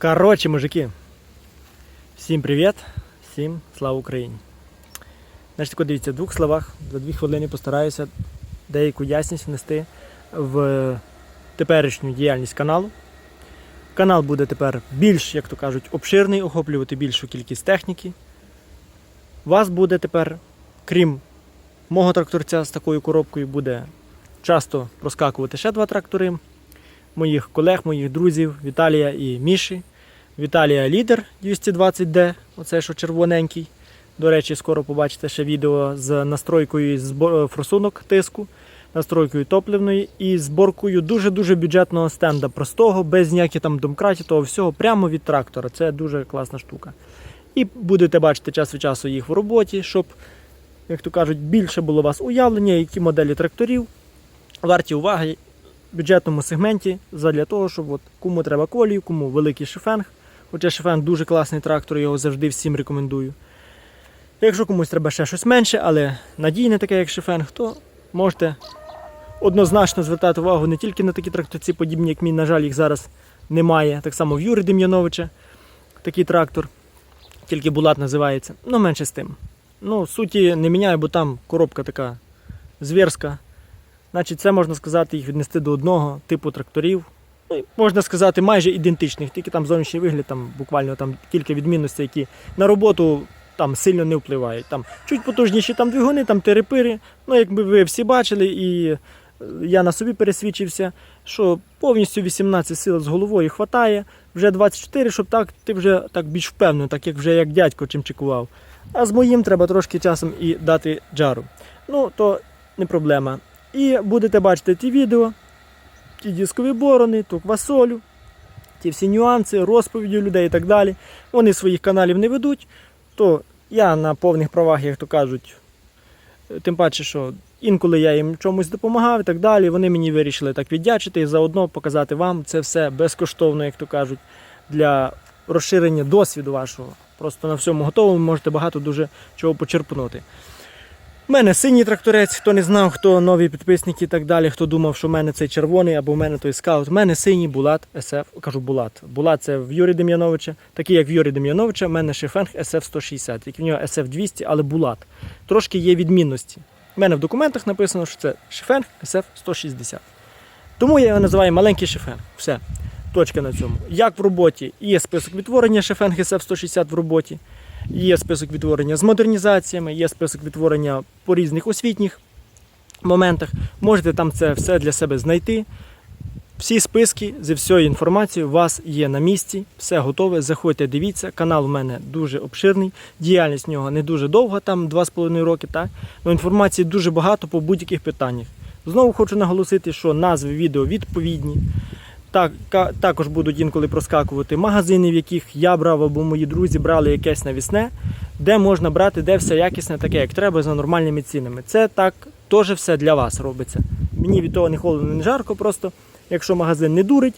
Коротше, мужики, всім привіт, всім слава Україні. Значить, тако дивіться, в двох словах, за дві хвилини постараюся деяку ясність внести в теперішню діяльність каналу. Канал буде тепер більш, як то кажуть, обширний, охоплювати більшу кількість техніки. Вас буде тепер, крім мого тракторця з такою коробкою, буде часто проскакувати ще два трактори моїх колег, моїх друзів Віталія і Міші. Віталія лідер 220D, оце що червоненький. До речі, скоро побачите ще відео з настройкою збо- е, форсунок тиску, настройкою топливної і зборкою дуже-дуже бюджетного стенда, простого, без ніяких там домкратів, того всього, прямо від трактора. Це дуже класна штука. І будете бачити час від часу їх в роботі, щоб, як то кажуть, більше було у вас уявлення, які моделі тракторів варті уваги бюджетному сегменті задля того, щоб от кому треба колію, кому великий шифенг. Хоча шифенг дуже класний трактор, його завжди всім рекомендую. Якщо комусь треба ще щось менше, але надійне таке, як шифенг, то можете однозначно звертати увагу не тільки на такі тракторці, подібні, як мій, на жаль, їх зараз немає. Так само в Юри Дем'яновича такий трактор, тільки Булат називається. Ну, менше з тим. Ну, суті не міняє, бо там коробка така звірська. Значить, це можна сказати, їх віднести до одного типу тракторів. Ну, можна сказати, майже ідентичних, тільки там зовнішній вигляд, там буквально там кілька відмінностей, які на роботу там сильно не впливають. Там чуть потужніші там двигуни, там терепири. Ну, якби ви всі бачили, і е, я на собі пересвідчився, що повністю 18 сил з головою хватає, вже 24, щоб так ти вже так більш впевнено, так як вже як дядько чим чекував. А з моїм треба трошки часом і дати джару. Ну, то не проблема. І будете бачити ті відео, ті дискові борони, ту квасолю, ті всі нюанси, розповіді людей і так далі. Вони своїх каналів не ведуть, то я на повних правах, як то кажуть, тим паче, що інколи я їм чомусь допомагав і так далі. Вони мені вирішили так віддячити і заодно показати вам це все безкоштовно, як то кажуть, для розширення досвіду вашого. Просто на всьому готовому можете багато дуже чого почерпнути. У мене синій тракторець, хто не знав, хто нові підписники і так далі, хто думав, що в мене цей червоний або в мене той скаут. У мене синій Булат SF, кажу Булат. Булат це в Юрі Дем'яновича, такий як в Юрі Дем'яновича, в мене Шефенг SF 160, як в нього SF 200, але Булат. Трошки є відмінності. У мене в документах написано, що це Шефенг SF 160. Тому я його називаю маленький Шефенг. Все. Точка на цьому. Як в роботі є список відтворення Шефенг SF 160 в роботі. Є список відтворення з модернізаціями, є список відтворення по різних освітніх моментах. Можете там це все для себе знайти. Всі списки зі всією інформацією у вас є на місці, все готове. Заходьте, дивіться. Канал у мене дуже обширний, діяльність в нього не дуже довга, там 2,5 роки. Так? Но інформації дуже багато по будь-яких питаннях. Знову хочу наголосити, що назви відео відповідні. Так, також будуть інколи проскакувати магазини, в яких я брав або мої друзі брали якесь навісне, де можна брати, де все якісне, таке, як треба, за нормальними цінами. Це так теж все для вас робиться. Мені від того не холодно, не жарко, просто якщо магазин не дурить,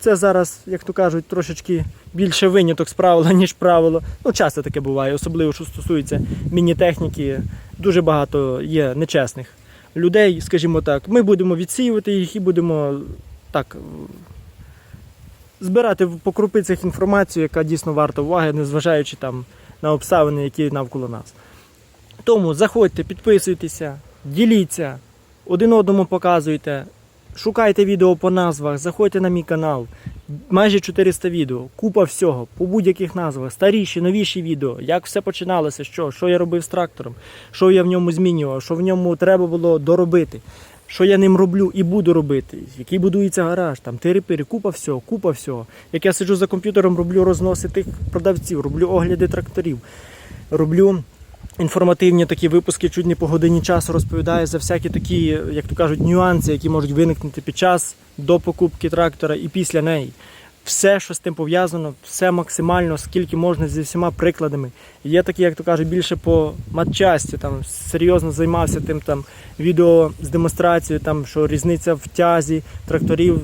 це зараз, як то кажуть, трошечки більше виняток з правила, ніж правило. Ну, часто таке буває, особливо що стосується міні-техніки. Дуже багато є нечесних людей, скажімо так. Ми будемо відсіювати їх і будемо так збирати по крупицях інформацію, яка дійсно варта уваги, незважаючи там на обставини, які навколо нас. Тому заходьте, підписуйтеся, діліться, один одному показуйте, шукайте відео по назвах, заходьте на мій канал. Майже 400 відео, купа всього, по будь-яких назвах, старіші, новіші відео, як все починалося, що, що я робив з трактором, що я в ньому змінював, що в ньому треба було доробити, що я ним роблю і буду робити, який будується гараж, там тири-пири, купа всього, купа всього. Як я сиджу за комп'ютером, роблю розноси тих продавців, роблю огляди тракторів, роблю інформативні такі випуски, чуть не по годині часу розповідає за всякі такі, як то кажуть, нюанси, які можуть виникнути під час до покупки трактора і після неї. Все, що з тим пов'язано, все максимально, скільки можна зі всіма прикладами. Є такі, як то кажуть, більше по матчасті, там серйозно займався тим там відео з демонстрацією, там що різниця в тязі тракторів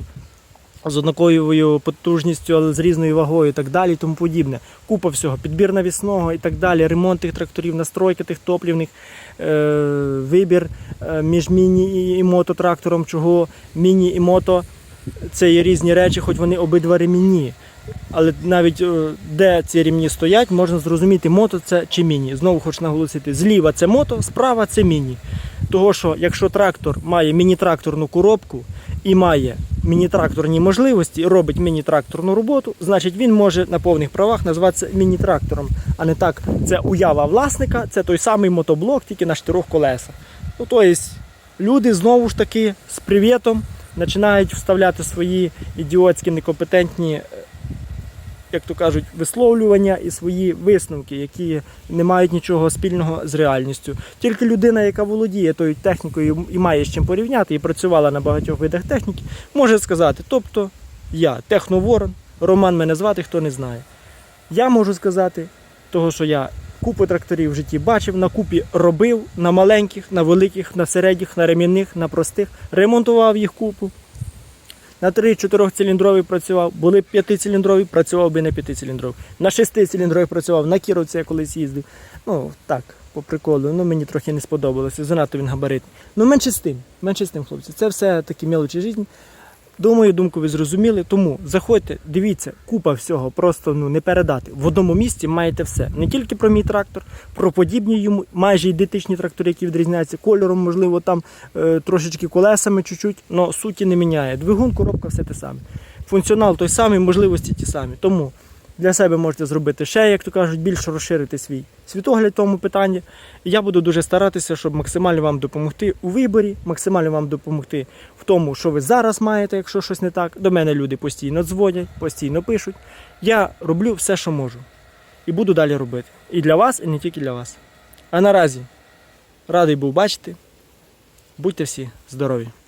з однаковою потужністю, але з різною вагою і так далі, і тому подібне. Купа всього, підбір навісного і так далі, ремонт тих тракторів, настройки тих топлівних, е, вибір е, між міні і мототрактором, чого міні і мото це є різні речі, хоч вони обидва ремінні. Але навіть е, де ці ремні стоять, можна зрозуміти, мото це чи міні. Знову хочу наголосити, зліва це мото, справа це міні. Того, що якщо трактор має міні-тракторну коробку і має міні-тракторні можливості, робить міні-тракторну роботу, значить він може на повних правах називатися міні-трактором, а не так. Це уява власника, це той самий мотоблок, тільки на чотирьох колесах. Ну, тобто, люди знову ж таки з привітом починають вставляти свої ідіотські некомпетентні, е, як то кажуть, висловлювання і свої висновки, які не мають нічого спільного з реальністю. Тільки людина, яка володіє тою технікою і має з чим порівняти, і працювала на багатьох видах техніки, може сказати, тобто я, техноворон, Роман мене звати, хто не знає. Я можу сказати, того, що я купу тракторів в житті бачив, на купі робив, на маленьких, на великих, на середніх, на ремінних, на простих, ремонтував їх купу. На 3-4 циліндровий працював, були 5-циліндрові, працював би на 5-циліндровий. На 6-циліндровий працював, на кіровці я колись їздив. Ну, так, по приколу. Ну, мені трохи не сподобалося, занадто він габаритний. Ну, менше з тим, менше з тим, хлопці. Це все такі мелочі житті. Думаю, думку ви зрозуміли. Тому заходьте, дивіться, купа всього, просто ну не передати. В одному місці маєте все. Не тільки про мій трактор, про подібні йому, майже ідентичні трактори, які відрізняються кольором, можливо, там е, трошечки колесами, чуть-чуть, але суті не міняє. Двигун, коробка, все те саме. Функціонал той самий, можливості ті самі. Тому для себе можете зробити ще, як то кажуть, більше розширити свій світогляд в тому питанні. І я буду дуже старатися, щоб максимально вам допомогти у виборі, максимально вам допомогти в тому, що ви зараз маєте, якщо щось не так. До мене люди постійно дзвонять, постійно пишуть. Я роблю все, що можу. І буду далі робити. І для вас, і не тільки для вас. А наразі радий був бачити. Будьте всі здорові!